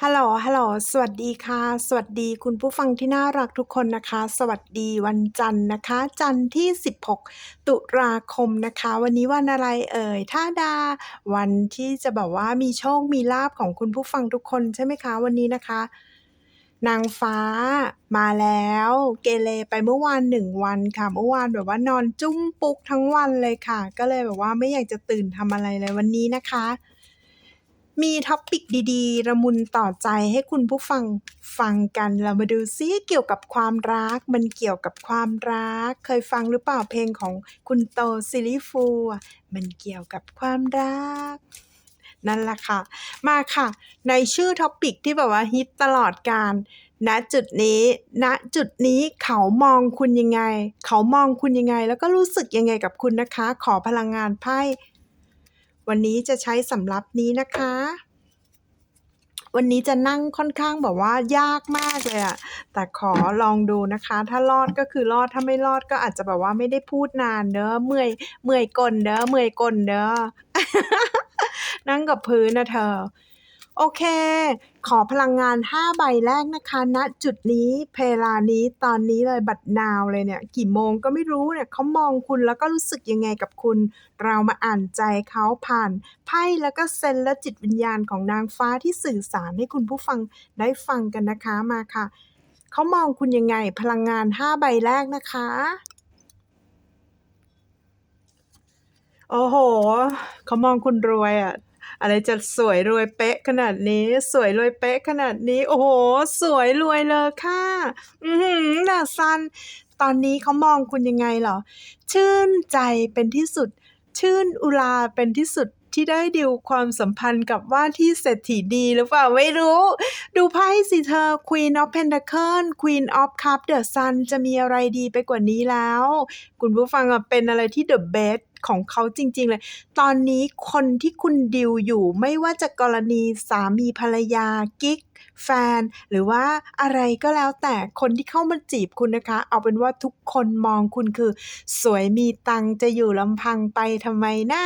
ฮัลโหล ฮัลโหล สวัสดีค่ะ สวัสดีคุณผู้ฟังที่น่ารักทุกคนนะคะ สวัสดีวันจันทร์นะคะ จันทร์ที่ 16 ตุลาคมนะคะ วันนี้วันอะไรเอ่ยท่าดา วันที่จะแบบว่ามีโชค มีลาภของคุณผู้ฟังทุกคนใช่ไหมคะ วันนี้นะคะ นางฟ้ามาแล้ว เกเรไปเมื่อวาน1วันค่ะ เมื่อวานแบบว่านอนจุ้มปุ๊กทั้งวันเลยค่ะ ก็เลยแบบว่าไม่อยากจะตื่นทำอะไรเลยวันนี้นะคะ มีท็อปิกดีๆละมุนต่อใจให้คุณผู้ฟังฟังกัน เรามาดูซิเกี่ยวกับความรัก มันเกี่ยวกับความรัก เคยฟังหรือเปล่าเพลงของคุณโตซิลลี่ฟูมันเกี่ยวกับความรัก นั่นแหละค่ะ มาค่ะ ในชื่อท็อปิกที่แบบว่าฮิตตลอดการณจุดนี้ณจุดนี้เขามองคุณยังไง เขามองคุณยังไง แล้วก็รู้สึกยังไงกับคุณนะคะ ขอพลังงานไพ่ วันนี้จะใช้สำรับนี้นะคะ วันนี้จะนั่งค่อนข้างแบบว่ายากมากเลยอะแต่ขอลองดูนะคะ ถ้ารอดก็คือรอดถ้าไม่รอดก็อาจจะแบบว่าไม่ได้พูดนานเด้อเมื่อยเมื่อยก่นเด้อเมื่อยก่นเด้อนั่งกับพื้นนะเธอ โอเค ขอพลังงาน 5 ใบแรกนะคะณจุดนี้เวลานี้ตอนนี้เลยบัดนาวเลยเนี่ย กี่โมงก็ไม่รู้เนี่ยเขามองคุณแล้วก็รู้สึกยังไงกับคุณ เรามาอ่านใจเขาผ่านไพ่แล้วก็เซนและจิตวิญญาณของนางฟ้าที่สื่อสารให้คุณผู้ฟังได้ฟังกันนะคะมาค่ะเขามองคุณยังไงพลังงาน 5 ใบแรกนะคะโอ้โฮเขามองคุณรวยอะ อะไรจะสวยรวยเป๊ะขนาดนี้ สวยรวยเป๊ะขนาดนี้ โอ้โห สวยรวยเลยค่ะ อื้อฮือ The Sun ตอนนี้เขามองคุณยังไงเหรอ ชื่นใจเป็นที่สุด ชื่นอุราเป็นที่สุด ที่ได้ดิวความสัมพันธ์กับว่าที่เศรษฐีดีหรือเปล่าไม่รู้ ดูไพ่สิเธอ Queen of Pentacles Queen of Cups The Sun จะมีอะไรดีไปกว่านี้แล้ว คุณผู้ฟังเป็นอะไรที่ the best ของเขาจริง ๆ เลย ตอนนี้คนที่คุณดิวอยู่ไม่ว่าจะกรณีสามีภรรยากิ๊ก แฟน หรือว่าอะไรก็แล้วแต่คนที่เข้ามาจีบคุณนะคะ เอาเป็นว่าทุกคนมองคุณคือ สวยมีตังจะอยู่ลำพังไปทำไมนะ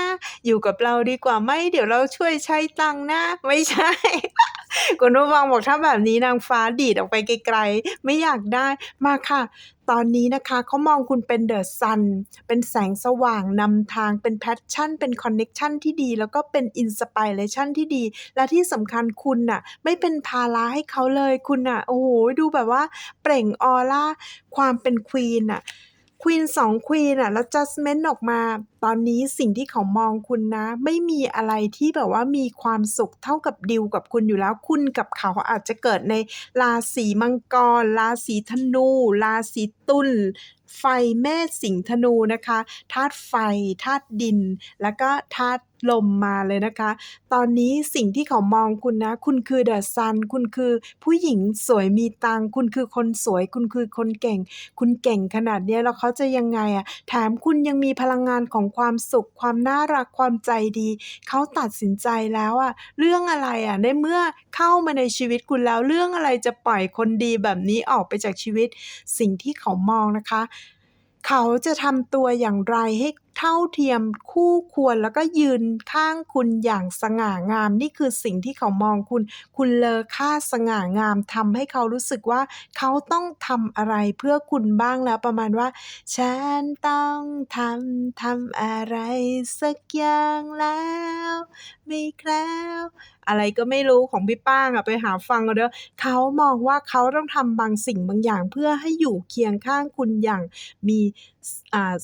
อยู่กับเราดีกว่าไหมเดี๋ยวเราช่วยใช้ตังนะ ไม่ใช่คุณผู้ฟังบอกถ้าแบบนี้นางฟ้าดีดออกไปไกลๆ ไม่อยากได้มาค่ะ ตอนนี้นะคะเขามองคุณเป็น The Sun เป็นแสงสว่างนำทางเป็น passion เป็นคอนเน็กชันที่ดี แล้วก็เป็น inspiration ที่ดี และที่สำคัญคุณน่ะ ไม่เป็นภาระให้เขาเลยคุณน่ะ โอ้โฮดูแบบว่าเปล่งออร่าความเป็น Queen น่ะ ควีนสองควีนอะแล้วจัสเมนต์ออกมา ตอนนี้สิ่งที่เขามองคุณนะ ไม่มีอะไรที่แบบว่ามีความสุขเท่ากับดิวกับคุณอยู่แล้ว คุณกับเขาอาจจะเกิดในราศีมังกรราศีธนูราศีตุล ไฟเมษสิงธนูนะคะธาตุไฟธาตุดิน แล้วก็ธาตุลมมาเลยนะคะ ตอนนี้สิ่งที่เขามองคุณนะ คุณคือ The Sun คุณคือผู้หญิงสวยมีตัง คุณคือคนสวย คุณคือคนเก่ง คุณเก่งขนาดนี้แล้วเขาจะยังไงอะแถมคุณยังมีพลังงานของความสุข ความน่ารัก ความใจดี เขาตัดสินใจแล้วอะเรื่องอะไรอะ ในเมื่อเข้ามาในชีวิตคุณแล้ว เรื่องอะไรจะปล่อยคนดีแบบนี้ออกไปจากชีวิต สิ่งที่เขามองนะคะ เขาจะทำตัวอย่างไรให้เท่าเทียมคู่ควรแล้วก็ยืนข้างคุณอย่างสง่างาม นี่คือสิ่งที่เขามองคุณ คุณเลอค่าสง่างามทำให้เขารู้สึกว่า เขาต้องทำอะไรเพื่อคุณบ้างแล้วประมาณว่า ฉันต้องทำทำอะไรสักอย่างแล้ว ไม่แล้ว อะไรก็ไม่รู้ของพี่ป้างอะไปหาฟังเอาเด้อเขามองว่าเขาต้องทำบางสิ่งบางอย่าง เพื่อให้อยู่เคียงข้างคุณอย่างมี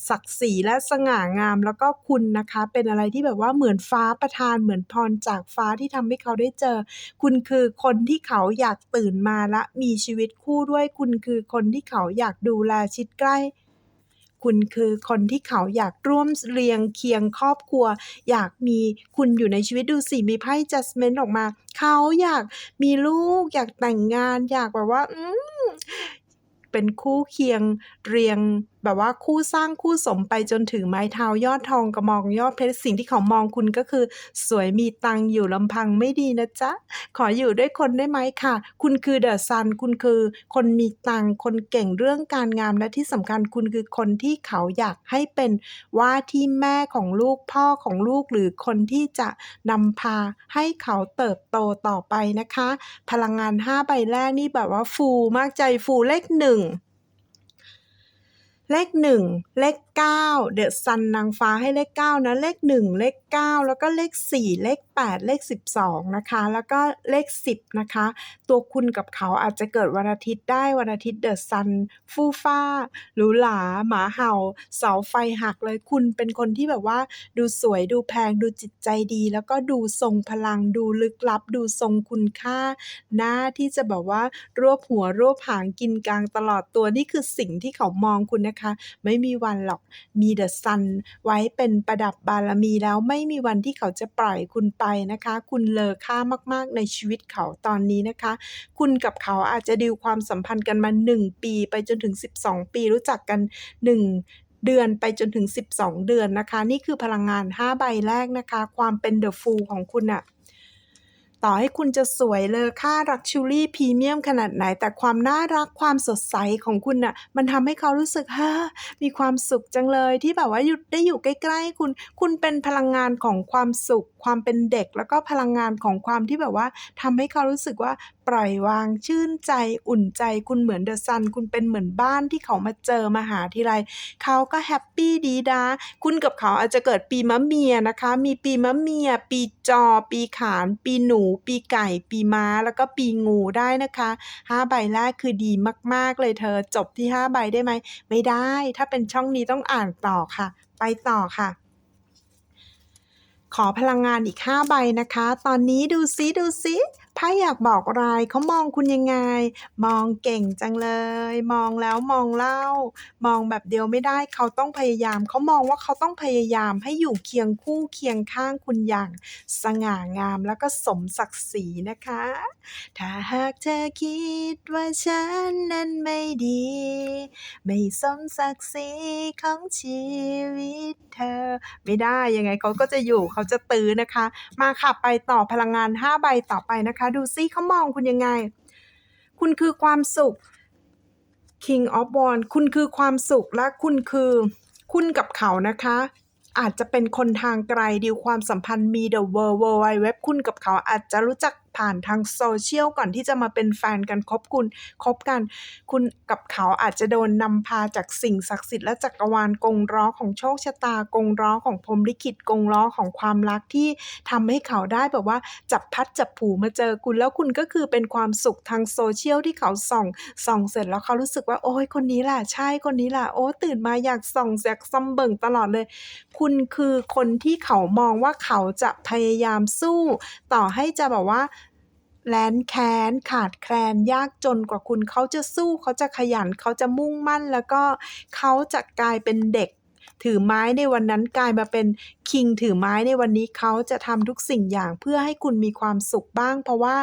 ศักดิ์ศรีและสง่างามแล้วก็คุณนะคะ เป็นอะไรที่แบบว่าเหมือนฟ้าประทานเหมือนพรจากฟ้าที่ทำให้เขาได้เจอ คุณคือคนที่เขาอยากตื่นมาและมีชีวิตคู่ด้วยคุณคือคนที่เขาอยากดูแลชิดใกล้ คุณคือคนที่เขาอยากร่วมเรียงเคียงครอบครัว อยากมีคุณอยู่ในชีวิตดูสิมีไพ่จัสเมนต์ออกมา เขาอยากมีลูกอยากแต่งงาน อยากแบบว่า อืเป็นคู่เคียงเรียง แบบว่าคู่สร้างคู่สมไปจนถึงไม้เท้ายอดทองกระมองยอดเพชรสิ่งที่เขามองคุณก็คือ สวยมีตังค์อยู่ลำพังไม่ดีนะจ๊ะ ขออยู่ด้วยคนได้ไหมค่ะ คุณคือเดอะซันคุณคือ คนมีตังค์คนเก่งเรื่องการงานและที่สำคัญคุณคือคนที่เขาอยากให้เป็นว่าที่แม่ของลูกพ่อของลูกหรือคนที่จะนำพาให้เขาเติบโตต่อไปนะคะ พลังงาน 5 ใบแรกนี่แบบว่าฟูมากใจฟูเลขหนึ่ง เลขหนึ่งเลขเก้าเดอะซันนางฟ้าให้เลขเก้านะเลขหนึ่งเลขเก้าแล้วก็เลขสี่เลข แปดเลขสิบสองนะคะ แล้วก็เลขสิบนะคะ ตัวคุณกับเขาอาจจะเกิดวันอาทิตย์ได้วันอาทิตย์เดอะซันฟูฟ้าหรูหราหมาเห่า เสาไฟหักเลยคุณเป็นคนที่แบบว่า ดูสวยดูแพงดูจิตใจดี แล้วก็ดูทรงพลังดูลึกลับ ดูทรงคุณค่าหน้าที่จะแบบว่ารวบหัวรวบหางกินกลางตลอดตัวนี่คือสิ่งที่เขามองคุณนะคะ ไม่มีวันหรอกมีเดอะซันไว้เป็นประดับบารมีแล้วไม่มีวันที่เขาจะปล่อยคุณไปนะคะ คุณเลอค่ามากๆในชีวิตเขาตอนนี้นะคะ คุณกับเขาอาจจะดีลความสัมพันธ์กันมา 1 ปี ไปจนถึง 12 ปีรู้จักกัน 1เดือนไปจนถึง 12 เดือนนะคะ นี่คือพลังงาน 5 ใบแรกนะคะ ความเป็นเดอะฟูลของคุณอะต่อให้คุณจะสวยเลอค่ารักชูรี่พรีเมียมขนาดไหน แต่ความน่ารักความสดใสของคุณน่ะ มันทำให้เขารู้สึกฮ่ามีความสุขจังเลยที่แบบว่าอยู่ได้อยู่ใกล้ ๆ คุณ คุณเป็นพลังงานของความสุข ความเป็นเด็ก แล้วก็พลังงานของความที่แบบว่าทำให้เขารู้สึกว่าปล่อยวางชื่นใจอุ่นใจคุณเหมือนเดอะซันคุณเป็นเหมือนบ้านที่เขามาเจอมาหาทีไรเขาก็แฮปปี้ดีดาคุณกับเขาอาจจะเกิดปีมะเมียนะคะ มีปีมะเมีย ปีจอ ปีขาน ปีหนู ปีไก่ ปีม้า แล้วก็ปีงูได้นะคะห้าใบแรกคือดีมาก ๆ เลยเธอจบที่ห้าใบได้ไหม ไม่ได้ ถ้าเป็นช่องนี้ต้องอ่านต่อค่ะ ไปต่อค่ะ ขอพลังงานอีก 5 ใบนะคะ ตอนนี้ดูซิดูซิ ไพ่อยากบอกอะไรเขามองคุณยังไง มองเก่งจังเลย มองแล้วมองเล่า มองแบบเดียวไม่ได้เขาต้องพยายาม เขามองว่าเขาต้องพยายามให้อยู่เคียงคู่เคียงข้างคุณอย่าง สง่างามแล้วก็สมศักดิ์ศรีนะคะ ถ้าหากเธอคิดว่าฉันนั้นไม่ดี ไม่สมศักดิ์ศรีของชีวิตเธอ ไม่ได้ยังไงเขาก็จะอยู่เขาจะตื้อนะคะ มาค่ะไปต่อพลังงาน5ใบต่อไปนะคะดูซิเขามองคุณยังไง คุณคือความสุข King of w a n d คุณคือความสุขและคุณคือคุณกับเขานะคะ อาจจะเป็นคนทางไกลดีลความสัมพันธ์มี The World World Wide Web คุณกับเขาอาจจะรู้จัก ผ่านทางโซเชียลก่อนที่จะมาเป็นแฟนกันคบคุณคบกัน คุณกับเขาอาจจะโดนนำพาจากสิ่งศักดิ์สิทธิ์และจักรวาลกงล้อของโชคชะตากงล้อของพรมลิขิตกงล้อของความรักที่ทำให้เขาได้แบบว่าจับพัดจับผูมาเจอคุณแล้วคุณก็คือเป็นความสุขทางโซเชียลที่เขาส่องส่องเสร็จแล้วเขารู้สึกว่าโอ้ยคนนี้แหละใช่คนนี้แหละโอ้ตื่นมาอยากส่องอยากซอมเบิ่งตลอดเลย คุณคือคนที่เขามองว่าเขาจะพยายามสู้ ต่อให้จะแบบว่า แลนแค้นขาดแคลนยากจนกว่าคุณ เขาจะสู้เขาจะขยันเขาจะมุ่งมั่น แล้วก็เขาจะกลายเป็นเด็ก ถือไม้ในวันนั้นกลายมาเป็นคิงถือไม้ในวันนี้เขาจะทำทุกสิ่งอย่างเพื่อให้คุณมีความสุขบ้าง เพราะว่า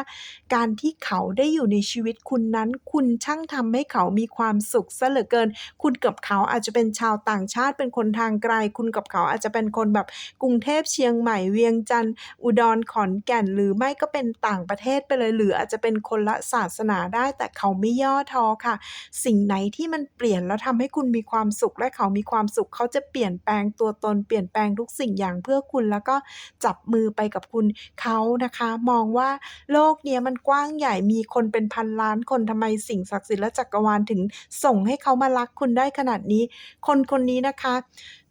การที่เขาได้อยู่ในชีวิตคุณนั้น คุณช่างทำให้เขามีความสุขซะเหลือเกิน คุณกับเขาอาจจะเป็นชาวต่างชาติเป็นคนทางไกล คุณกับเขาอาจจะเป็นคนแบบกรุงเทพเชียงใหม่เวียงจันทร์อุดรขอนแก่น หรือไม่ก็เป็นต่างประเทศไปเลยหรืออาจจะเป็นคนละศาสนาได้ แต่เขาไม่ย่อท้อค่ะ สิ่งไหนที่มันเปลี่ยนแล้วทำให้คุณมีความสุขและเขามีความสุขเขาจะเปลี่ยนแปลงตัวตนเปลี่ยนแปลงทุกสิ่งอย่างเพื่อคุณแล้วก็จับมือไปกับคุณเขานะคะ มองว่าโลกเนี้ยมันกว้างใหญ่มีคนเป็นพันล้านคนทำไมสิ่งศักดิ์สิทธิ์และจักรวาลถึงส่งให้เขามารักคุณได้ขนาดนี้ คนคนนี้นะคะ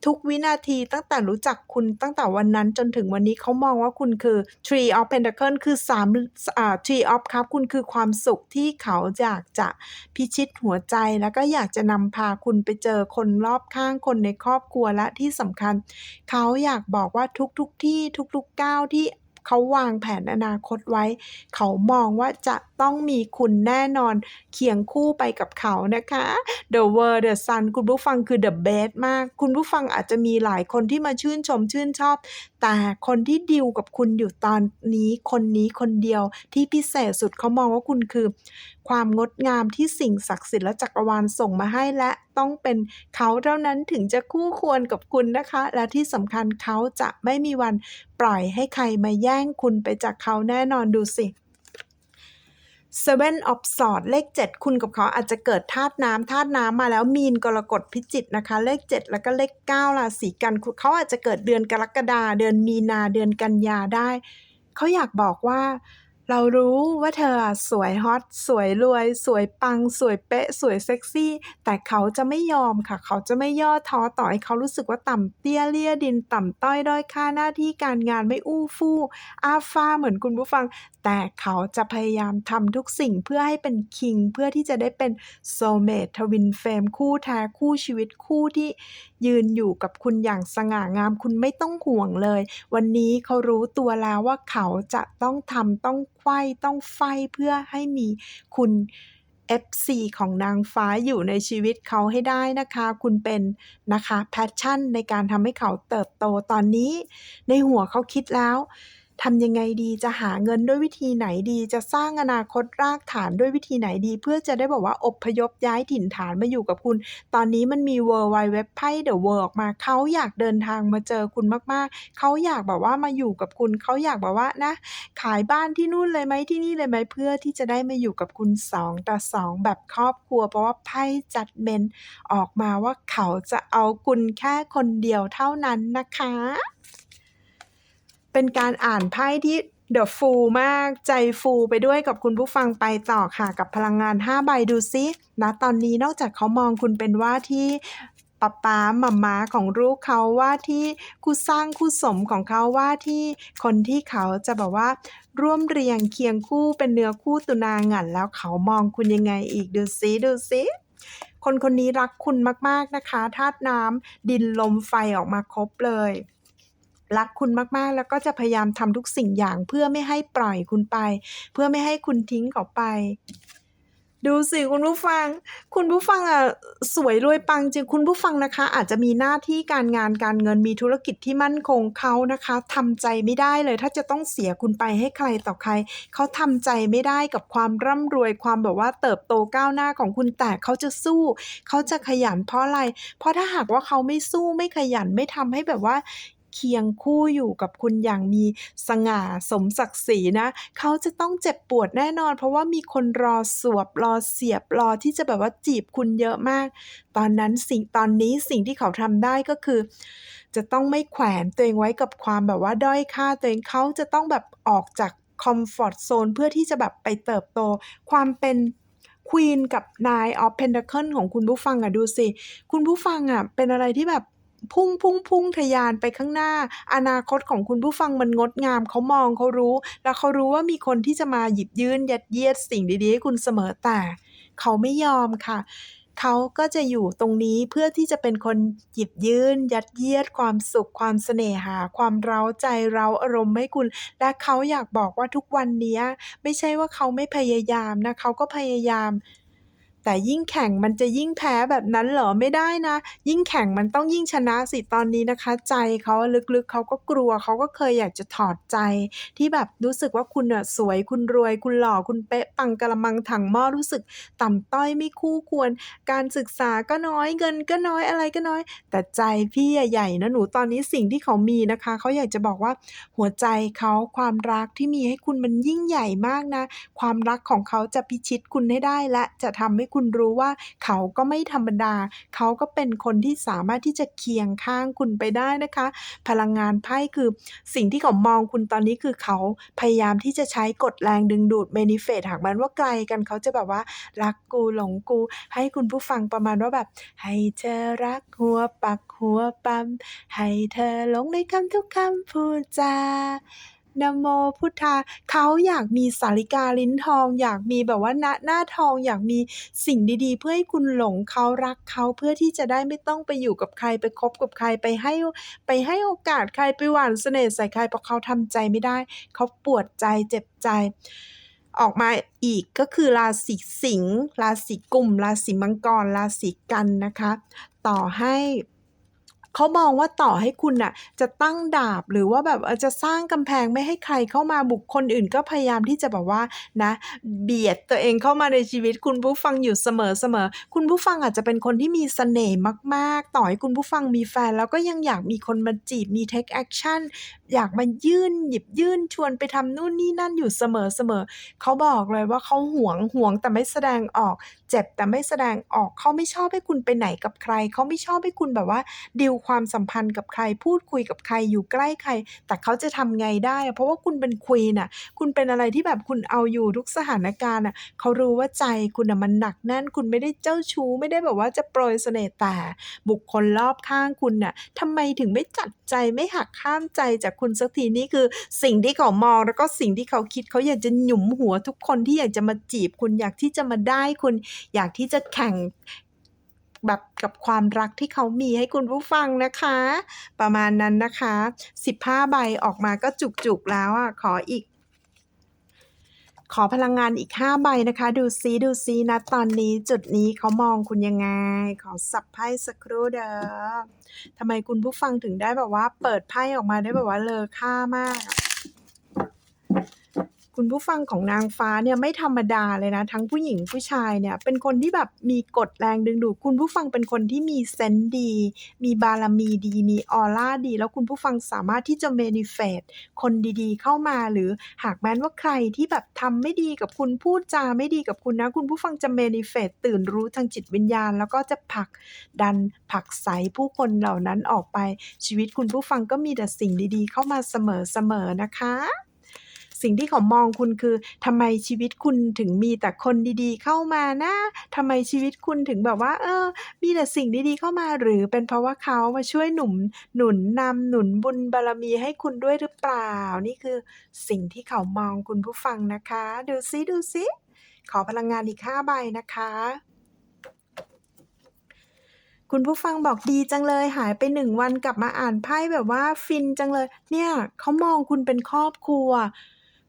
ทุกวินาทีตั้งแต่รู้จักคุณตั้งแต่วันนั้นจนถึงวันนี้เขามองว่าคุณคือ Tree of Pentacle คือสามอ่า Tree of ครับคุณคือความสุขที่เขาอยากจะพิชิตหัวใจแล้วก็อยากจะนำพาคุณไปเจอคนรอบข้างคนในครอบครัวและที่สำคัญ เขาอยากบอกว่าทุกๆทที่ทุกๆก้าวที่ เขาวางแผนอนาคตไว้ เขามองว่าจะต้องมีคุณแน่นอนเคียงคู่ไปกับเขานะคะ The World The Sun คุณผู้ฟังคือ The Best มาก คุณผู้ฟังอาจจะมีหลายคนที่มาชื่นชมชื่นชอบ แต่คนที่ดิวกับคุณอยู่ตอนนี้คนนี้คนเดียวที่พิเศษสุดเขามองว่าคุณคือ ความงดงามที่สิ่งศักดิ์สิทธิ์และจักรวาลส่งมาให้และต้องเป็นเขาเท่านั้นถึงจะคู่ควรกับคุณนะคะ และที่สำคัญเขาจะไม่มีวันปล่อยให้ใครมาแย่งคุณไปจากเขาแน่นอนดูสิ Seven of Swords เลข 7 คุณกับเขาอาจจะเกิดธาตุน้ำธาตุน้ำมาแล้วมีนกรกฎพิจิกนะคะ เลข 7 แล้วก็เลข9ราศีกันเขาอาจจะเกิดเดือนกรกฎาเดือนมีนาเดือนกันยาได้ เขาอยากบอกว่า เรารู้ว่าเธอสวยฮอตสวยรวย สวยปัง สวยเป๊ะ สวยเซ็กซี่ แต่เขาจะไม่ยอมค่ะ เขาจะไม่ย่อท้อต่อให้เขารู้สึกว่าต่ำเตี้ยเลี่ยดินต่ำต้อยด้อยค่าหน้าที่การงานไม่อู้ฟู่อาฟ้าเหมือนคุณผู้ฟัง แต่เขาจะพยายามทำทุกสิ่งเพื่อให้เป็นคิง เพื่อที่จะได้เป็นโซเมททวินเฟมคู่แท้คู่ชีวิตคู่ที่ ยืนอยู่กับคุณอย่างสง่างาม คุณไม่ต้องห่วงเลย วันนี้เขารู้ตัวแล้วว่าเขาจะต้องทำต้องไขว้ต้องไฟเพื่อให้มีคุณ FC ของนางฟ้าอยู่ในชีวิตเขาให้ได้นะคะ คุณเป็นนะคะแพชชั่นในการทำให้เขาเติบโตตอนนี้ ในหัวเขาคิดแล้ว ทำยังไงดีจะหาเงินด้วยวิธีไหนดี จะสร้างอนาคตรากฐานด้วยวิธีไหนดี เพื่อจะได้บอกว่าอบพยพย้ายถิ่นฐานมาอยู่กับคุณ ตอนนี้มันมี World Wide Web ไพ่ The World ออกมาเขาอยากเดินทางมาเจอคุณมากๆ เขาอยากแบบว่ามาอยู่กับคุณ เขาอยากแบบว่านะ ขายบ้านที่นู่นเลยไหมที่นี่เลยไหมเพื่อที่จะได้มาอยู่กับคุณ 2ต่อ2แบบครอบครัว เพราะว่าไพ่จัดเมนออกมาว่าเขาจะเอาคุณแค่คนเดียวเท่านั้นนะคะ เป็นการอ่านไพ่ที่เดอะฟูลมากใจฟูไปด้วยกับคุณผู้ฟังไปต่อค่ะ กับพลังงาน 5 ใบดูซินะตอนนี้นอกจากเขามองคุณเป็นว่าที่ป๊าป๊าหมาม้าของลูกเขาว่าที่คู่สร้างคู่สมของเขาว่าที่คนที่เขาจะแบบว่า ร่วมเรียงเคียงคู่เป็นเนื้อคู่ตุนางันแล้วเขามองคุณยังไงอีกดูซิดูซิคนคนนี้รักคุณมากๆนะคะธาตุน้ำดินลมไฟออกมาครบเลย รักคุณมากๆ แล้วก็จะพยายามทำทุกสิ่งอย่างเพื่อไม่ให้ปล่อยคุณไป เพื่อไม่ให้คุณทิ้งเขาไป ดูสิคุณผู้ฟัง คุณผู้ฟังอะสวยรวยปังจริงคุณผู้ฟังนะคะ อาจจะมีหน้าที่การงานการเงินมีธุรกิจที่มั่นคงเขานะคะทำใจไม่ได้เลย ถ้าจะต้องเสียคุณไปให้ใครต่อใครเขาทำใจไม่ได้กับความร่ำรวยความแบบว่าเติบโตก้าวหน้าของคุณแต่เขาจะสู้เขาจะขยันเพราะอะไร เพราะถ้าหากว่าเขาไม่สู้ไม่ขยันไม่ทำให้แบบว่า เคียงคู่อยู่กับคุณอย่างมีสง่าสมศักดิ์ศรีนะ เขาจะต้องเจ็บปวดแน่นอน เพราะว่ามีคนรอสวบรอเสียบรอที่จะแบบว่าจีบคุณเยอะมาก ตอนนั้นสิ่งตอนนี้สิ่งที่เขาทำได้ก็คือ จะต้องไม่แขวนตัวเองไว้กับความแบบว่าด้อยค่าตัวเองเขาจะต้องแบบออกจากคอมฟอร์ตโซนเพื่อที่จะแบบไปเติบโต ความเป็นควีนกับนายออฟเพนเ a เคิลของคุณผู้ฟังอะดูสิ คุณผู้ฟังอะเป็นอะไรที่แบบ พุ่งพุ่งพุ่งทะยานไปข้างหน้า อนาคตของคุณผู้ฟังมันงดงามเขามองเขารู้ แล้วเขารู้ว่ามีคนที่จะมาหยิบยื่นยัดเยียดสิ่งดีๆให้คุณเสมอแต่เขาไม่ยอมค่ะเขาก็จะอยู่ตรงนี้เพื่อที่จะเป็นคนหยิบยื่น ยัดเยียดความสุขความเสน่หา ความเร้าใจเร้าอารมณ์ให้คุณ และเขาอยากบอกว่าทุกวันนี้ไม่ใช่ว่าเขาไม่พยายามนะเขาก็พยายาม แต่ยิ่งแข่งมันจะยิ่งแพ้แบบนั้นเหรอไม่ได้นะ ยิ่งแข่งมันต้องยิ่งชนะสิตอนนี้นะคะ ใจเขาลึกๆเขาก็กลัวเขาก็เคยอยากจะถอดใจ ที่แบบรู้สึกว่าคุณอะสวยคุณรวย คุณหล่อคุณเป๊ะปังกะละมังถังหม้อรู้สึก ต่ำต้อยไม่คู่ควร การศึกษาก็น้อยเงินก็น้อยอะไรก็น้อย แต่ใจพี่ใหญ่นะหนูตอนนี้สิ่งที่เขามีนะคะเขาอยากจะบอกว่าหัวใจเขาความรักที่มีให้คุณมันยิ่งใหญ่มากนะ ความรักของเขาจะพิชิตคุณให้ได้และจะทำให้คุณรู้ว่าเขาก็ไม่ธรรมดา เขาก็เป็นคนที่สามารถที่จะเคียงข้างคุณไปได้นะคะ พลังงานไพ่คือสิ่งที่เขามองคุณตอนนี้คือเขาพยายามที่จะใช้กฎแรงดึงดูดเมนิเฟตหากมันว่าไกลกันเขาจะแบบว่ารักกูหลงกู ให้คุณผู้ฟังประมาณว่าแบบ ให้เธอรักหัวปักหัวปั๊มให้เธอหลงในคำทุกคำพูดจา นะโมพุทธาเขาอยากมีสาริกาลิ้นทอง อยากมีแบบว่าหน้าหน้าทอง อยากมีสิ่งดีๆ เพื่อให้คุณหลงเขารักเขาเพื่อที่จะได้ไม่ต้องไปอยู่กับใครไปคบกับใครไปให้ไปให้โอกาสใครไปหว่านเสน่ห์ใส่ใครเพราะเขาทำใจไม่ได้ เขาปวดใจเจ็บใจออกมาอีกก็คือราศีสิงห์ราศีกุม ราศีมังกร ราศีกันนะคะ ต่อให้ เขามองว่าต่อให้คุณน่ะจะตั้งดาบหรือว่าแบบจะสร้างกำแพงไม่ให้ใครเข้ามาบุคคลอื่นก็พยายามที่จะแบบว่านะเบียดตัวเองเข้ามาในชีวิตคุณผู้ฟังอยู่เสมอๆคุณผู้ฟังอาจจะเป็นคนที่มีเสน่ห์มากๆ ต่อให้คุณผู้ฟังมีแฟน แล้วก็ยังอยากมีคนมาจีบมี take action อยากมายื่นหยิบยื่นชวนไปทำนู่นนี่นั่นอยู่เสมอๆเขาบอกเลยว่าเขาห่วงห่วงแต่ไม่แสดงออก เจ็บแต่ไม่แสดงออกเขาไม่ชอบให้คุณไปไหนกับใครเขาไม่ชอบให้คุณแบบว่าดีลความสัมพันธ์กับใคร พูดคุยกับใครอยู่ใกล้ใคร แต่เขาจะทำไงได้ เพราะว่าคุณเป็นควีนน่ะ คุณเป็นอะไรที่แบบคุณเอาอยู่ทุกสถานการณ์น่ะเขารู้ว่าใจคุณน่ะมันหนักแน่น คุณไม่ได้เจ้าชู้ไม่ได้แบบว่าจะโปรยเสน่ห์แต่บุคคลรอบข้างคุณน่ะทำไมถึงไม่จัดใจไม่หักห้ามใจจากคุณสักทีนี่คือสิ่งที่เขามองแล้วก็สิ่งที่เขาคิดเขาอยากจะหยุมหัวทุกคนที่อยากจะมาจีบคุณอยากที่จะมาได้คุณ อยากที่จะแข่ง แบบกับความรักที่เขามีให้คุณผู้ฟังนะคะ ประมาณนั้นนะคะ 15 ใบออกมาก็จุกๆแล้วอะขออีก ขอพลังงานอีก 5 ใบนะคะ ดูซิดูซินะตอนนี้จุดนี้เขามองคุณยังไง ขอสับไพ่สักครู่เด้อทำไมคุณผู้ฟังถึงได้แบบว่า เปิดไพ่ออกมาได้แบบว่าเลอค่ามาก คุณผู้ฟังของนางฟ้าเนี่ยไม่ธรรมดาเลยนะ ทั้งผู้หญิงผู้ชายเนี่ย เป็นคนที่แบบมีกฎแรงดึงดูดคุณผู้ฟังเป็นคนที่มีเซนส์ดี มีบารมีดี มีออร่าดี แล้วคุณผู้ฟังสามารถที่จะ manifest คนดีๆ เข้ามาหรือหากแม้นว่าใครที่แบบทำไม่ดีกับคุณพูดจาไม่ดีกับคุณนะ คุณผู้ฟังจะ manifest ตื่นรู้ทางจิตวิญญาณ แล้วก็จะผลักดันผลักไสผู้คนเหล่านั้นออกไปชีวิตคุณผู้ฟังก็มีแต่สิ่งดีๆ เข้ามาเสมอๆนะคะ สิ่งที่เขามองคุณคือทำไมชีวิตคุณถึงมีแต่คนดีๆ เข้ามานะทำไมชีวิตคุณถึงแบบว่า เออ มีแต่สิ่งดีๆเข้ามาหรือเป็นเพราะว่าเขามาช่วยหนุนหนุนนำหนุนบุญบารมีให้คุณด้วยหรือเปล่า นี่คือสิ่งที่เขามองคุณผู้ฟังนะคะ ดูซิดูซิขอพลังงานอีก5ใบนะคะคุณผู้ฟังบอกดีจังเลยหายไป1วันกลับมาอ่านไพ่แบบว่าฟินจังเลย เนี่ยเขามองคุณเป็นครอบครัว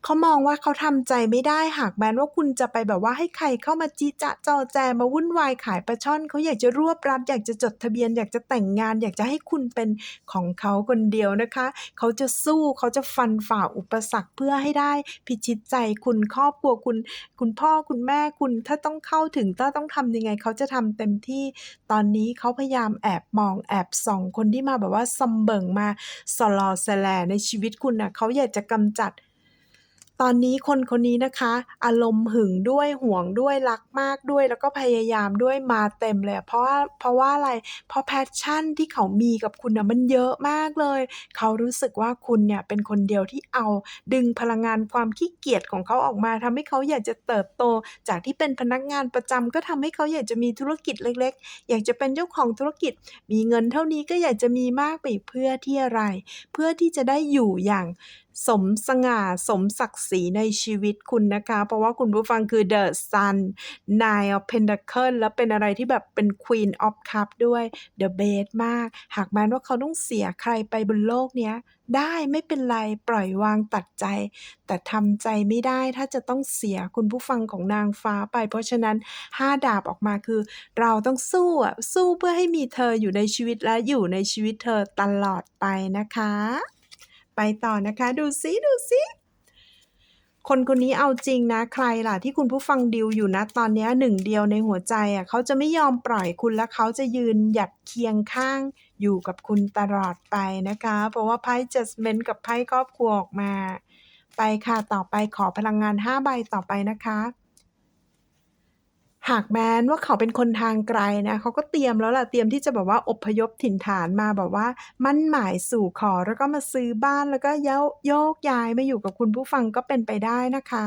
เขามองว่าเขาทำใจไม่ได้หากแม้นว่าคุณจะไปแบบว่าให้ใครเข้ามาจิจะจอแจมาวุ่นวายขายปลาช่อนเขาอยากจะรวบรัดอยากจะจดทะเบียน อยากจะแต่งงาน อยากจะให้คุณเป็นของเขาคนเดียวนะคะ เขาจะสู้เขาจะฟันฝ่าอุปสรรคเพื่อให้ได้พิชิตใจคุณครอบครัวคุณ คุณพ่อคุณแม่คุณถ้าต้องเข้าถึงถ้าต้องทำยังไง เขาจะทำเต็มที่ตอนนี้เขาพยายามแอบมองแอบส่องคนที่มาแบบว่าสำเบิงมาสลอแสแลในชีวิตคุณน่ะเขาอยากจะกำจัด ตอนนี้คนคนนี้นะคะ อารมณ์หึงด้วย หวงด้วย รักมากด้วย แล้วก็พยายามด้วยมาเต็มเลยอะเพราะว่าเพราะว่าอะไร เพราะ passion ที่เขามีกับคุณน่ะมันเยอะมากเลย เขารู้สึกว่าคุณเนี่ยเป็นคนเดียวที่เอาดึงพลังงานความขี้เกียจของเขาออกมาทำให้เขาอยากจะเติบโต จากที่เป็นพนักงานประจำก็ทำให้เขาอยากจะมีธุรกิจเล็ก ๆ อยากจะเป็นเจ้าของธุรกิจ มีเงินเท่านี้ก็อยากจะมีมากไปอีกเพื่อที่อะไร เพื่อที่จะได้อยู่อย่างสมสง่าสมศักดิ์ศรีในชีวิตคุณนะคะ เพราะว่าคุณผู้ฟังคือ The Sun Nine of Pentacles แล้วเป็นอะไรที่แบบเป็น Queen of Cups ด้วย The Best มาก หากแม้ว่าเขาต้องเสียใครไปบนโลกเนี้ย ได้ไม่เป็นไร ปล่อยวางตัดใจ แต่ทำใจไม่ได้ถ้าจะต้องเสียคุณผู้ฟังของนางฟ้าไป เพราะฉะนั้น 5 ดาบออกมาคือ เราต้องสู้อะสู้เพื่อให้มีเธออยู่ในชีวิตและอยู่ในชีวิตเธอตลอดไปนะคะ ไปต่อนะคะ ดูซิดูซิคนคนนี้เอาจริงนะใครล่ะที่คุณผู้ฟังดีลอยู่ณตอนนี้หนึ่งเดียวในหัวใจอะเขาจะไม่ยอมปล่อยคุณและเขาจะยืนหยัดเคียงข้างอยู่กับคุณตลอดไปนะคะ เพราะว่าไพ่ Judgment กับไพ่ครอบครัวออกมา ไปค่ะต่อไปขอพลังงาน 5 ใบต่อไปนะคะ หากแม้นว่าเขาเป็นคนทางไกลนะเขาก็เตรียมแล้วล่ะเตรียมที่จะแบบว่าอพยพถิ่นฐานมาแบบว่า มั่นหมายสู่ขอแล้วก็มาซื้อบ้านแล้วก็ย้าโยกย้ายมาอยู่กับคุณผู้ฟังก็เป็นไปได้นะคะ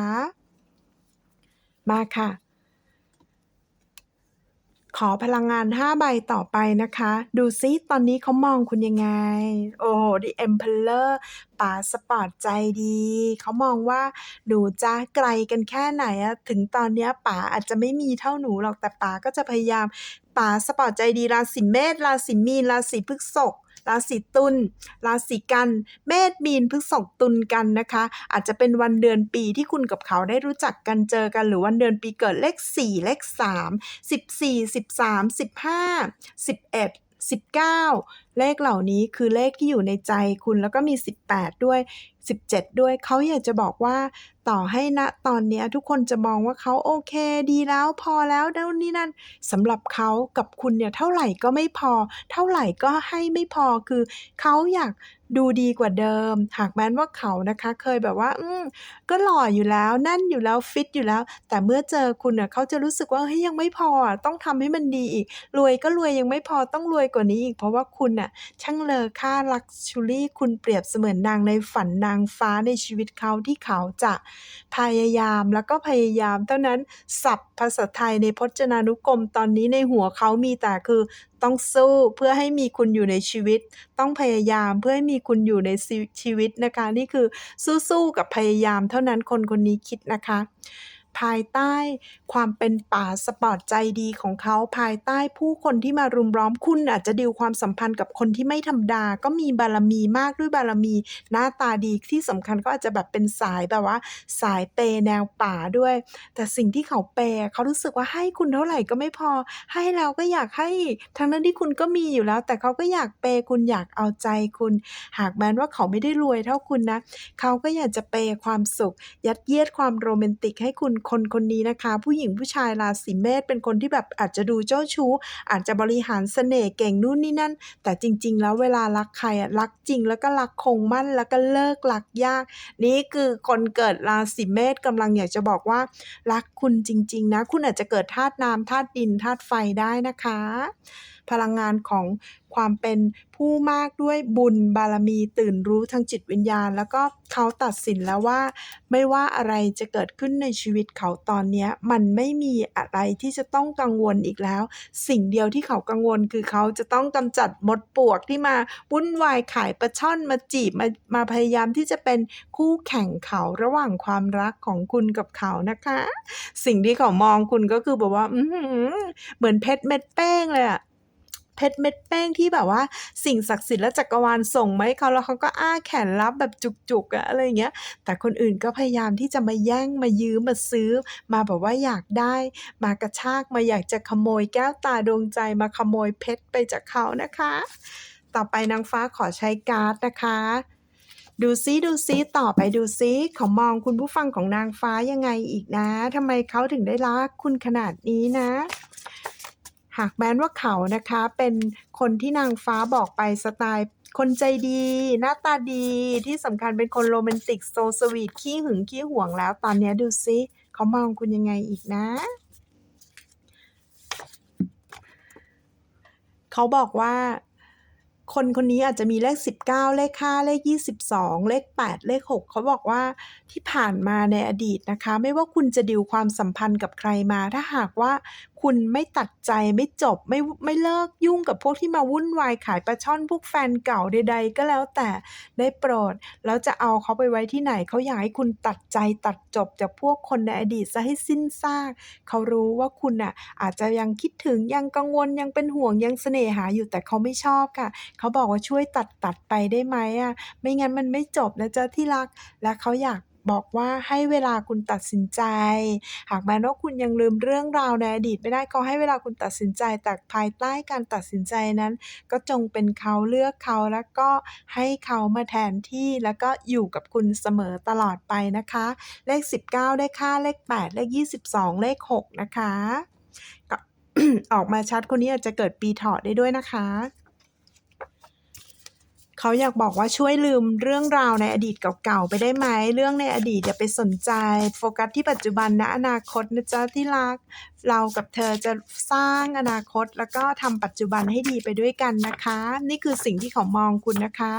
มาค่ะ ขอพลังงาน 5 ใบต่อไปนะคะ ดูซิตอนนี้เขามองคุณยังไง โอ้โฮ The Emperor ป๋าสปอร์ตใจดี เขามองว่าหนูจะไกลกันแค่ไหนอะถึงตอนนี้ป๋าอาจจะไม่มีเท่าหนูหรอกแต่ป๋าก็จะพยายามป๋าสปอร์ตใจดีราศีเมษราศีมีนราศีพฤษภ ราศีตุลราศีกันเมษมีนพฤษภตุลกันนะคะ อาจจะเป็นวันเดือนปีที่คุณกับเขาได้รู้จักกันเจอกันหรือวันเดือนปีเกิดเลข 4 เลข 3 14 13 15 11 19 เลขเหล่านี้คือเลขที่อยู่ในใจคุณแล้วก็มี 18 ด้วย 17 ด้วยเขาอยากจะบอกว่าต่อให้ณตอนนี้ทุกคนจะมองว่าเขาโอเค ดีแล้วพอแล้วนู่นนี่นั่นสำหรับเขากับคุณเนี่ยเท่าไหร่ก็ไม่พอ เท่าไหร่ก็ให้ไม่พอคือเขาอยาก ดูดีกว่าเดิม หากแม้นว่าเขานะคะเคยแบบว่า อืมก็หล่ออยู่แล้วแน่นอยู่แล้วฟิตอยู่แล้ว แต่เมื่อเจอคุณน่ะเขาจะรู้สึกว่าเฮ้ยยังไม่พออะต้องทำให้มันดีอีก รวยก็รวยยังไม่พอต้องรวยกว่านี้อีก เพราะว่าคุณน่ะช่างเลอค่า Luxury คุณเปรียบเสมือนนางในฝันนางฟ้าในชีวิตเขาที่เขาจะพยายามแล้วก็พยายาม เท่านั้นศัพท์ภาษาไทยในพจนานุกรมตอนนี้ในหัวเขามีแต่คือ ต้องสู้เพื่อให้มีคุณอยู่ในชีวิต ต้องพยายามเพื่อให้มีคุณอยู่ในชีวิตนะคะ นี่คือสู้ๆกับพยายามเท่านั้นคนคนนี้คิดนะคะ ภายใต้ ความเป็นป๋าสปอร์ตใจดีของเขาภายใต้ผู้คนที่มารุมล้อมคุณอาจจะดีลความสัมพันธ์กับคนที่ไม่ธรรมดา ก็มีบารมีมากด้วยบารมีหน้าตาดีที่สำคัญก็อาจจะแบบเป็นสายแบบว่า สายเปแนวป๋าด้วย แต่สิ่งที่เขาเปย์เขารู้สึกว่าให้คุณเท่าไหร่ก็ไม่พอ ให้แล้วก็อยากให้อีกทั้งๆที่คุณก็มีอยู่แล้ว แต่เขาก็อยากเปย์คุณอยากเอาใจคุณ หากแม้ว่าเขาไม่ได้รวยเท่าคุณนะ เขาก็อยากจะเปย์ความสุข ยัดเยียดความโรแมนติกให้คุณคนคนนี้นะคะ ผู้หญิงผู้ชายราศีเมษเป็นคนที่แบบอาจจะดูเจ้าชู้ อาจจะบริหารเสน่ห์เก่งนู่นนี่นั่น แต่จริง ๆ แล้วเวลารักใครอะรักจริงแล้วก็รักคงมั่นแล้วก็เลิกรักยาก นี่คือคนเกิดราศีเมษกำลังอยากจะบอกว่า รักคุณจริง ๆ นะ คุณอาจจะเกิดธาตุน้ำธาตุดินธาตุไฟได้นะคะ พลังงานของความเป็นผู้มากด้วยบุญบารมีตื่นรู้ทางจิตวิญญาณ แล้วก็เขาตัดสินแล้วว่า ไม่ว่าอะไรจะเกิดขึ้นในชีวิตเขาตอนนี้มันไม่มีอะไรที่จะต้องกังวลอีกแล้ว สิ่งเดียวที่เขากังวลคือเขาจะต้องกำจัดมดปวกที่มาวุ่นวายขายปลาช่อนมาจีบมามาพยายามที่จะเป็นคู่แข่งเขาระหว่างความรักของคุณกับเขานะคะ สิ่งที่เขามองคุณก็คือแบบว่าเหมือนเพชรเม็ดแป้งเลยอะ เพชรเม็ดแป้งที่แบบว่า สิ่งศักดิ์สิทธิ์และจักรวาลส่งมาให้เขาแล้วเขาก็อ้าแขนรับแบบจุกๆอะอะไรเงี้ย แต่คนอื่นก็พยายามที่จะมาแย่งมายืมมาซื้อ มาแบบว่าอยากได้ มากระชากมาอยากจะขโมยแก้วตาดวงใจมาขโมยเพชรไปจากเขานะคะ ต่อไปนางฟ้าขอใช้การ์ดนะคะดูซิดูซิต่อไปดูซิเขามองคุณผู้ฟังของนางฟ้ายังไงอีกนะทำไมเขาถึงได้รักคุณขนาดนี้นะ หากแม้นว่าเขานะคะเป็นคนที่นางฟ้าบอกไปสไตล์คนใจดี หน้าตาดีที่สำคัญเป็นคนโรแมนติก So sweet ขี้หึงขี้หวงแล้ว ตอนนี้ดูซิเขามองคุณยังไงอีกนะเขาบอกว่าคนคนนี้อาจจะมีเลข 19 เลข5เลข 22 เลข 8 เลข 6 เขาบอกว่าที่ผ่านมาในอดีตนะคะ ไม่ว่าคุณจะดีลความสัมพันธ์กับใครมา ถ้าหากว่า คุณไม่ตัดใจไม่จบไม่ไม่เลิกยุ่งกับพวกที่มาวุ่นวายขายปลาช่อนพวกแฟนเก่าใดๆ ก็แล้วแต่ได้โปรด แล้วจะเอาเขาไปไว้ที่ไหนเขาอยากให้คุณตัดใจตัดจบจากพวกคนในอดีตเสียให้สิ้นซากเขารู้ว่าคุณน่ะอาจจะยังคิดถึงยังกังวลยังเป็นห่วงยังเสน่หาอยู่แต่เขาไม่ชอบค่ะ เขาบอกว่าช่วยตัดตัดไปได้ไหมอะไม่งั้นมันไม่จบนะจ๊ะที่รักและเขาอยาก บอกว่าให้เวลาคุณตัดสินใจ หากแม้ว่าคุณยังลืมเรื่องราวในอดีตไม่ได้เขาให้เวลาคุณตัดสินใจ แต่ภายใต้การตัดสินใจนั้น ก็จงเป็นเขาเลือกเขาแล้วก็ให้เขามาแทนที่แล้วก็อยู่กับคุณเสมอตลอดไปนะคะ เลข 19เลข5เลข 8 เลข 22 เลข 6 นะคะ ออกมาชัดคนนี้อาจจะเกิดปีเถาะได้ด้วยนะคะ เขาอยากบอกว่าช่วยลืมเรื่องราวในอดีตเก่าๆไปได้ไหมเรื่องในอดีตอย่าไปสนใจ โฟกัสที่ปัจจุบันณอนาคตนะจ๊ะที่รัก เรากับเธอจะสร้างอนาคตแล้วก็ทำปัจจุบันให้ดีไปด้วยกันนะคะ นี่คือสิ่งที่เขามองคุณนะคะ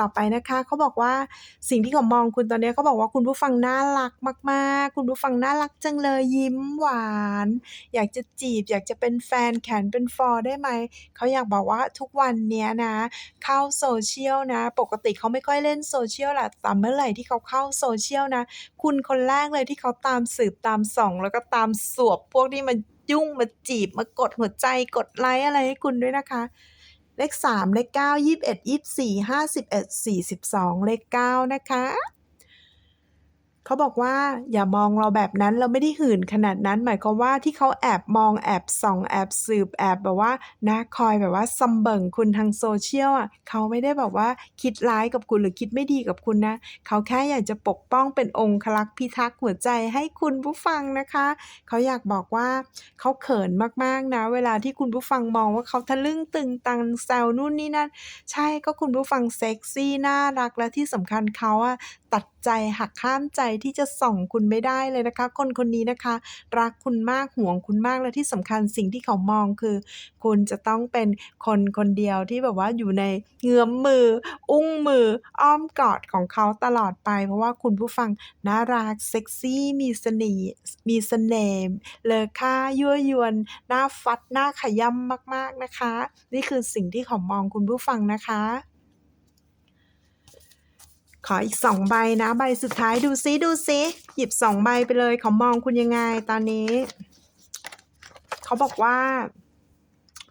ต่อไปนะคะเขาบอกว่าสิ่งที่เขามองคุณตอนนี้เขาบอกว่าคุณผู้ฟังน่ารักมาก ๆ คุณผู้ฟังน่ารักจังเลยยิ้มหวาน อยากจะจีบ อยากจะเป็นแฟนแขนเป็นฟอได้ไหมเขาอยากบอกว่าทุกวันเนี้ยนะ เข้า Social นะ ปกติเขาไม่ค่อยเล่น Social แหละแต่เมื่อไหร่ที่เขาเข้า Social นะ คุณคนแรกเลยที่เขาตามสืบตามส่อง แล้วก็ตามสวบพวกที่มายุ่งมาจีบมากดหัวใจกดไลก์อะไรให้คุณด้วยนะคะ เลข 3 เลข 9 21 24 51 42 เลข 9 นะคะ เขาบอกว่าอย่ามองเราแบบนั้นเราไม่ได้หื่นขนาดนั้น หมายความว่าที่เขาแอบมองแอบส่องแอบสืบแอบแบบว่านะคอยแบบว่าซำเบิ่งคุณทาง social อะเขาไม่ได้แบบว่าคิดร้ายกับคุณหรือคิดไม่ดีกับคุณนะเขาแค่อยากจะปกป้องเป็นองครักษ์พิทักษ์หัวใจให้คุณผู้ฟังนะคะ เขาอยากบอกว่าเขาเขินมากๆนะ เวลาที่คุณผู้ฟังมองว่าเขาทะลึ่งตึงตังแซวนู่นนี่นั่นใช่ก็คุณผู้ฟังเซ็กซี่น่ารักและที่สำคัญเขาอะตัด ใจหักห้ามใจที่จะส่องคุณไม่ได้เลยนะคะ คนคนนี้นะคะ รักคุณมากห่วงคุณมากและที่สำคัญสิ่งที่เขามองคือ คุณจะต้องเป็นคนคนเดียวที่แบบว่าอยู่ในเงื้อมมือ อุ้งมือ อ้อมกอดของเขาตลอดไป เพราะว่าคุณผู้ฟังน่ารักเซ็กซี่มีเสน่ห์มีเสน่ห์เลอค่ายั่วยวนหน่าฟัดหน่าขย้ำมาก ๆนะคะ นี่คือสิ่งที่เขามองคุณผู้ฟังนะคะ ขออีก2ใบนะ ใบสุดท้ายดูซิดูซิหยิบ2ใบไปเลยเขามองคุณยังไงตอนนี้ เขาบอกว่า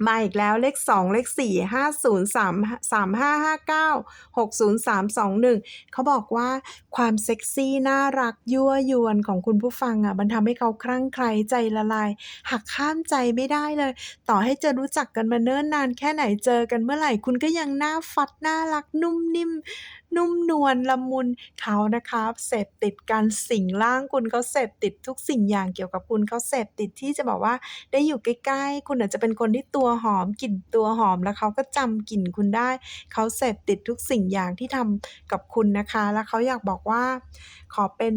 มาอีกแล้วเลข2เลข4 50 3 3559 60321เก้าหกศูนย์สามสองหนึ่งเขาบอกว่าความเซ็กซี่น่ารักยั่วยวนของคุณผู้ฟังอะมันทำให้เขาคลั่งไคล้ใจละลาย หักห้ามใจไม่ได้เลย ต่อให้จะรู้จักกันมาเนิ่นนานแค่ไหนเจอกันเมื่อไหร่คุณก็ยังน่าฟัดน่ารักนุ่มนิ่ม นุ่มนวลละมุนเขานะคะเสพติดการสิงร่างคุณเขาเสพติดทุกสิ่งอย่างเกี่ยวกับคุณเขาเสพติดที่จะบอกว่าได้อยู่ใกล้ๆ คุณอาจจะเป็นคนที่ตัวหอมกลิ่นตัวหอมแล้วเขาก็จำกลิ่นคุณได้ เขาเสพติดทุกสิ่งอย่างที่ทำกับคุณนะคะ แล้วเขาอยากบอกว่าขอเป็น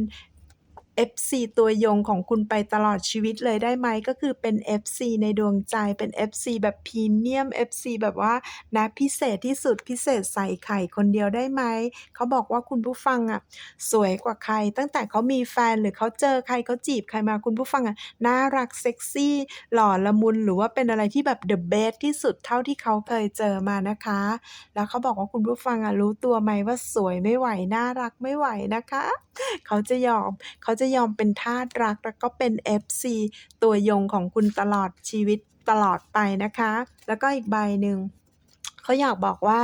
FC ตัวยงของคุณไปตลอดชีวิตเลยได้ไหม ก็คือเป็น FC ในดวงใจเป็น FC แบบพรีเมียม FC แบบว่านะพิเศษที่สุดพิเศษใส่ไข่คนเดียวได้ไหม เขาบอกว่าคุณผู้ฟังอะสวยกว่าใคร ตั้งแต่เขามีแฟนหรือเขาเจอใครเขาจีบใครมาคุณผู้ฟังอะน่ารักเซ็กซี่หล่อละมุนหรือว่าเป็นอะไรที่แบบ the best ที่สุดเท่าที่เขาเคยเจอมานะคะ แล้วเขาบอกว่าคุณผู้ฟังอะรู้ตัวไหมว่าสวยไม่ไหวน่ารักไม่ไหวนะคะ เขาจะยอม เขาจะยอมเป็นทาสรักแล้วก็เป็น FC ตัวยงของคุณตลอดชีวิตตลอดไปนะคะ แล้วก็อีกใบหนึ่งเขาอยากบอกว่า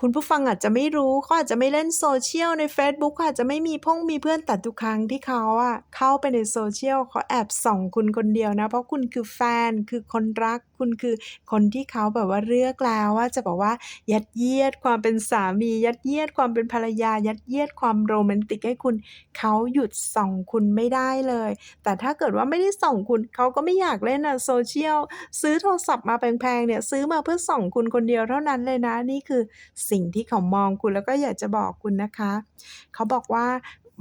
คุณผู้ฟังอาจจะไม่รู้เขาอาจจะไม่เล่น social ในเฟซบุ๊กเขาอาจจะไม่มีพ่งมีเพื่อนแต่ทุกครั้งที่เขาอะเข้าไปใน social เขาแอบส่องคุณคนเดียวนะ เพราะคุณคือแฟนคือคนรัก คุณคือคนที่เขาแบบว่าเลือกแล้วว่าจะแบบว่ายัดเยียดความเป็นสามี ยัดเยียดความเป็นภรรยา ยัดเยียดความโรแมนติกให้คุณ เขาหยุดส่องคุณไม่ได้เลย แต่ถ้าเกิดว่าไม่ได้ส่องคุณเขาก็ไม่อยากเล่นอะ social ซื้อโทรศัพท์มาแพงๆเนี่ยซื้อมาเพื่อส่องคุณคนเดียวเท่านั้นเลยนะนี่คือสิ่งที่เขามองคุณแล้วก็อยากจะบอกคุณนะคะ เขาบอกว่า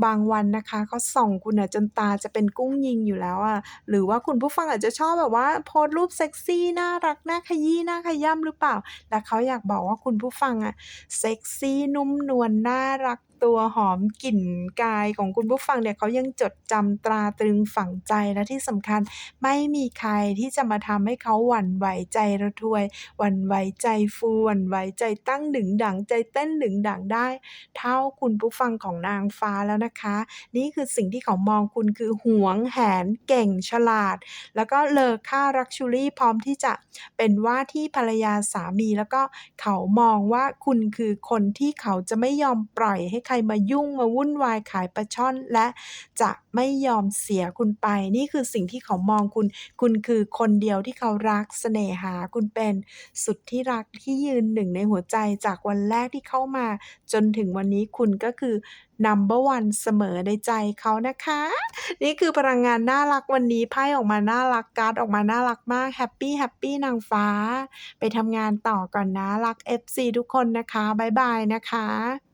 บางวันนะคะเขาส่องคุณอะจนตาจะเป็นกุ้งยิงอยู่แล้วอะ หรือว่าคุณผู้ฟังอาจจะชอบแบบว่าโพสต์รูปเซ็กซี่น่ารักน่าขยี้น่าขย้ำหรือเปล่า แต่เขาอยากบอกว่าคุณผู้ฟังอะเซ็กซี่นุ่มนวลน่ารัก ตัวหอมกลิ่นกายของคุณผู้ฟังเนี่ยเขายังจดจำตราตรึงฝังใจและที่สำคัญไม่มีใครที่จะมาทำให้เขาหวั่นไหวใจระทวย หวั่นไหวใจฟูหวั่นไหวใจตั้งดึงดั่งใจเต้นดึงดั่งได้ เท่าคุณผู้ฟังของนางฟ้าแล้วนะคะ นี่คือสิ่งที่เขามองคุณคือหวงแหนเก่งฉลาด แล้วก็เลอค่า luxury พร้อมที่จะเป็นว่าที่ภรรยาสามีแล้วก็เขามองว่าคุณคือคนที่เขาจะไม่ยอมปล่อยให้ใครมายุ่งมาวุ่นวายขายปลาช่อน และจะไม่ยอมเสียคุณไป นี่คือสิ่งที่เขามองคุณ คุณคือคนเดียวที่เขารักเสน่หาคุณเป็นสุดที่รักที่ยืนหนึ่งในหัวใจจากวันแรกที่เข้ามา จนถึงวันนี้คุณก็คือ number one เสมอในใจเขานะคะ นี่คือพลังงานน่ารักวันนี้ไพ่ออกมาน่ารักการ์ดออกมาน่ารักมากแฮปปี้แฮปปี้นางฟ้า ไปทำงานต่อก่อนนะ รัก FC ทุกคนนะคะ บ๊ายบายนะคะ